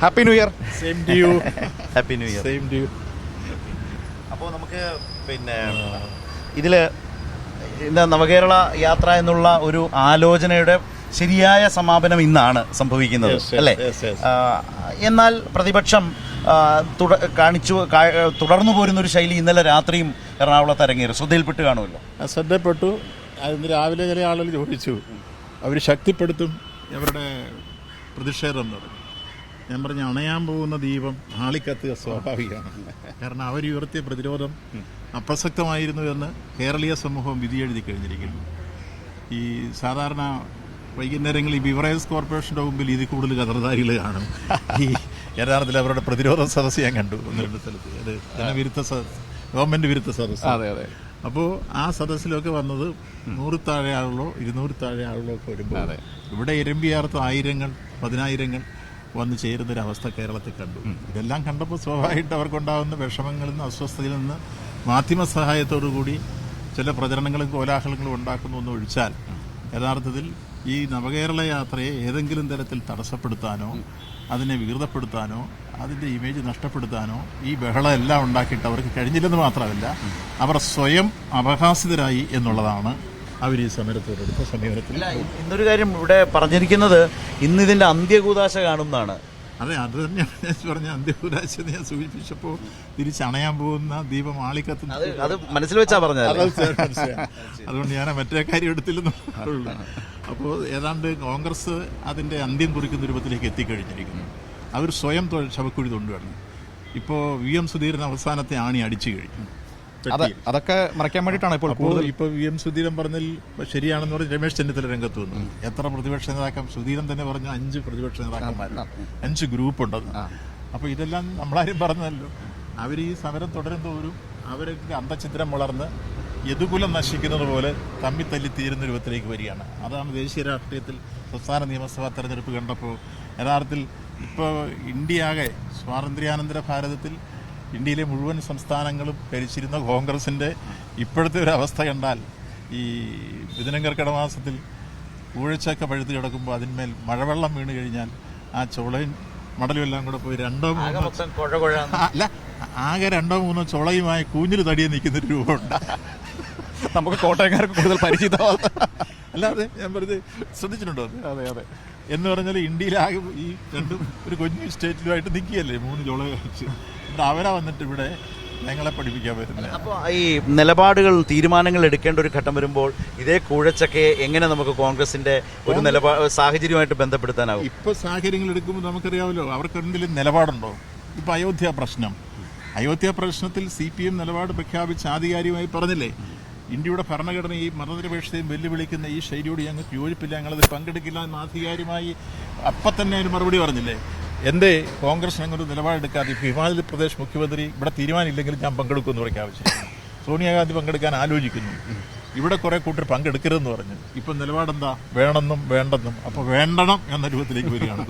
Happy new year same to you happy new year same to you അപ്പോൾ നമുക്ക് പിന്നെ ഇതിൽ ഇന്ന് നവകേരള യാത്ര എന്നുള്ള ഒരു ആലോചനയുടെ ശരിയായ സമാപനം ഇന്നാണ് സംഭവിക്കുന്നത് Yes, yes, അല്ലേ? എന്നാൽ പ്രതിപക്ഷം തുട- കാണിച്ചു തുടർന്നു പോരുന്ന ഒരു ശൈലി ഇന്നലെ രാത്രിയും എറണാകുളത്ത് അരങ്ങേറി. ശ്രദ്ധയിൽപ്പെട്ട് കാണുമല്ലോ? ശ്രദ്ധപ്പെട്ടു അതിന് രാവിലെ ചില ആളുകൾ ചോദിച്ചു. അവർ ശക്തിപ്പെടുത്തും. അവരുടെ പ്രതിഷേധം പറഞ്ഞു ഞാൻ പറഞ്ഞ അണയാൻ പോകുന്ന ദീപം ആളിക്കത്തുക സ്വാഭാവികമാണ്. കാരണം അവർ ഉയർത്തിയ പ്രതിരോധം അപ്രസക്തമായിരുന്നു എന്ന് കേരളീയ സമൂഹം വിധിയെഴുതി കഴിഞ്ഞിരിക്കുന്നു. ഈ സാധാരണ വൈകുന്നേരങ്ങളിൽ ബിവറേജ് കോർപ്പറേഷന്റെ മുമ്പിൽ ഇതിൽ കൂടുതൽ കതർധാരികൾ കാണും. ഈ യഥാർത്ഥത്തിൽ അവരുടെ പ്രതിരോധ സദസ്സ് ഞാൻ കണ്ടു ഒന്ന് രണ്ട് സ്ഥലത്ത്. അത് ജനവിരുദ്ധ ഗവൺമെന്റ് വിരുദ്ധ സദസ്സ്. അതെ അതെ. അപ്പോൾ ആ സദസ്സിലൊക്കെ വന്നത് നൂറ് താഴെ ആളുകളോ ഇരുന്നൂറ് താഴെ ആളുകളോ ഒക്കെ വരുമ്പോൾ. ഇവിടെ ഇരമ്പിയാർത്ത ആയിരങ്ങൾ പതിനായിരങ്ങൾ വന്ന് ചേരുന്നൊരവസ്ഥ കേരളത്തിൽ കണ്ടു. ഇതെല്ലാം കണ്ടപ്പോൾ സ്വാഭാവികമായിട്ട് അവർക്കുണ്ടാകുന്ന വിഷമങ്ങളിൽ നിന്ന് അസ്വസ്ഥതയിൽ നിന്ന് മാധ്യമ സഹായത്തോടു കൂടി ചില പ്രചരണങ്ങളും കോലാഹലങ്ങളും ഉണ്ടാക്കുന്നു എന്ന് ഒഴിച്ചാൽ യഥാർത്ഥത്തിൽ ഈ നവകേരള യാത്രയെ ഏതെങ്കിലും തരത്തിൽ തടസ്സപ്പെടുത്താനോ അതിനെ വികൃതപ്പെടുത്താനോ അതിന്റെ ഇമേജ് നഷ്ടപ്പെടുത്താനോ ഈ ബഹളം എല്ലാം ഉണ്ടാക്കിയിട്ട് അവർക്ക് കഴിഞ്ഞില്ലെന്ന് മാത്രമല്ല അവർ സ്വയം അപഹാസിതരായി എന്നുള്ളതാണ് അവർ ഈ സമരത്തോടെടുത്ത സമീപനത്തിൽ ഇന്നൊരു കാര്യം ഇവിടെ പറഞ്ഞിരിക്കുന്നത് ഇന്ന് ഇതിന്റെ അന്ത്യകൂതാശ കാണുന്നതാണ് അതെ അത് തന്നെയാണ് ഞാൻ പറഞ്ഞ അന്ത്യകൂദാശ ഞാൻ സൂചിപ്പിച്ചപ്പോൾ തിരിച്ചണയാൻ പോകുന്ന ദീപം ആളിക്കത്തുന്ന അത് മനസ്സിൽ വെച്ചാ പറഞ്ഞത് അതുകൊണ്ട് ഞാൻ മറ്റേ കാര്യം എടുത്തില്ലെന്ന് അപ്പോൾ ഏതാണ്ട് കോൺഗ്രസ് അതിന്റെ അന്ത്യം കുറിക്കുന്ന രൂപത്തിലേക്ക് എത്തിക്കഴിഞ്ഞിരിക്കുന്നു. അവർ സ്വയം ശവക്കുഴി തൊണ്ടുവരണം ഇപ്പോൾ വി എം സുധീരൻ അവസാനത്തെ ആണി അടിച്ചു കഴിഞ്ഞു. അതൊക്കെ മറയ്ക്കാൻ വേണ്ടിയിട്ടാണ് ഇപ്പോൾ കൂടുതൽ ഇപ്പോൾ വി എം സുധീരൻ പറഞ്ഞതിൽ ശരിയാണെന്ന് പറഞ്ഞ് രമേശ് ചെന്നിത്തല രംഗത്ത് വന്നു. എത്ര പ്രതിപക്ഷ നേതാക്കൾ സുധീരൻ തന്നെ പറഞ്ഞു അഞ്ച് പ്രതിപക്ഷ നേതാക്കന്മാരുണ്ട് അഞ്ച് ഗ്രൂപ്പ് ഉണ്ടെന്ന് അപ്പോൾ ഇതെല്ലാം നമ്മളാരും പറഞ്ഞല്ലോ അവർ ഈ സമരം തുടരും തോറും അവരൊക്കെ അന്തചിത്രം വളർന്ന് യദുകുലം നശിക്കുന്നത് പോലെ തമ്മി തല്ലി തീരുന്ന രൂപത്തിലേക്ക് വരികയാണ്. അതാണ് ദേശീയ രാഷ്ട്രീയത്തിൽ സംസ്ഥാന നിയമസഭാ തെരഞ്ഞെടുപ്പ് കണ്ടപ്പോൾ യഥാർത്ഥത്തിൽ ഇപ്പോൾ ഇന്ത്യയാകെ സ്വാതന്ത്ര്യാനന്തര ഭാരതത്തിൽ ഇന്ത്യയിലെ മുഴുവൻ സംസ്ഥാനങ്ങളും ഭരിച്ചിരുന്ന കോൺഗ്രസിന്റെ ഇപ്പോഴത്തെ ഒരു അവസ്ഥ കണ്ടാൽ ഈ മിഥുനം കർക്കിടമാസത്തിൽ ഊഴച്ചൊക്കെ പഴുത്ത് കിടക്കുമ്പോൾ അതിന്മേൽ മഴവെള്ളം വീണ് കഴിഞ്ഞാൽ ആ ചുളയിൻ മടലും എല്ലാം കൂടെ പോയി രണ്ടോ മൂന്നോ അല്ല ആകെ രണ്ടോ മൂന്നോ ചുളയുമായി കൂഞ്ഞിൽ തടിയെ നിൽക്കുന്നൊരു രൂപമുണ്ട്. നമുക്ക് കോട്ടയംകാർക്ക് കൂടുതൽ പരിചിതമാകും അല്ലാതെ ഞാൻ വെറുതെ ശ്രദ്ധിച്ചിട്ടുണ്ടോ അതെ അതെ. എന്ന് പറഞ്ഞാൽ ഇന്ത്യയിലാകെ ഈ രണ്ടും ഒരു കൊഞ്ഞു സ്റ്റേറ്റിലുമായിട്ട് നിൽക്കുകയല്ലേ? മൂന്ന് ജോള കളിച്ച് എന്നിട്ട് അവരാ വന്നിട്ട് ഇവിടെ ഞങ്ങളെ പഠിപ്പിക്കാൻ വരുന്നത്. അപ്പോൾ ഈ നിലപാടുകൾ തീരുമാനങ്ങൾ എടുക്കേണ്ട ഒരു ഘട്ടം വരുമ്പോൾ ഇതേ കൂഴച്ചക്കയെ എങ്ങനെ നമുക്ക് കോൺഗ്രസിന്റെ ഒരു നിലപാ സാഹചര്യമായിട്ട് ബന്ധപ്പെടുത്താനാവും? ഇപ്പോൾ സാഹചര്യങ്ങൾ എടുക്കുമ്പോൾ നമുക്കറിയാമല്ലോ അവർക്ക് എന്തെങ്കിലും നിലപാടുണ്ടോ? ഇപ്പോൾ അയോധ്യ പ്രശ്നം. അയോധ്യ പ്രശ്നത്തിൽ സി പി എം നിലപാട് പ്രഖ്യാപിച്ച് ആധികാരികമായി പറഞ്ഞില്ലേ? ഇന്ത്യയുടെ ഭരണഘടന ഈ മതനിരപേക്ഷതയും വെല്ലുവിളിക്കുന്ന ഈ ശൈലിയോട് ഞങ്ങൾക്ക് യോജിപ്പില്ല. ഞങ്ങളത് പങ്കെടുക്കില്ല എന്ന് ആധികാരികമായി അപ്പം തന്നെ ഒരു മറുപടി പറഞ്ഞില്ലേ? എന്തേ കോൺഗ്രസ് ഒരു നിലപാടെടുക്കാതെ ഹിമാചൽ പ്രദേശ് മുഖ്യമന്ത്രി ഇവിടെ തീരുമാനമില്ലെങ്കിലും ഞാൻ പങ്കെടുക്കുമെന്ന് പ്രഖ്യാപിച്ചിരിക്കുന്നു സോണിയാഗാന്ധി പങ്കെടുക്കാൻ ആലോചിക്കുന്നു. ഇവിടെ കുറെ കൂട്ടർ പങ്കെടുക്കരുതെന്ന് പറഞ്ഞു. ഇപ്പം നിലപാടെന്താ? വേണമെന്നും വേണ്ടെന്നും. അപ്പോൾ വേണ്ടണം എന്ന രൂപത്തിലേക്ക് വരികയാണ്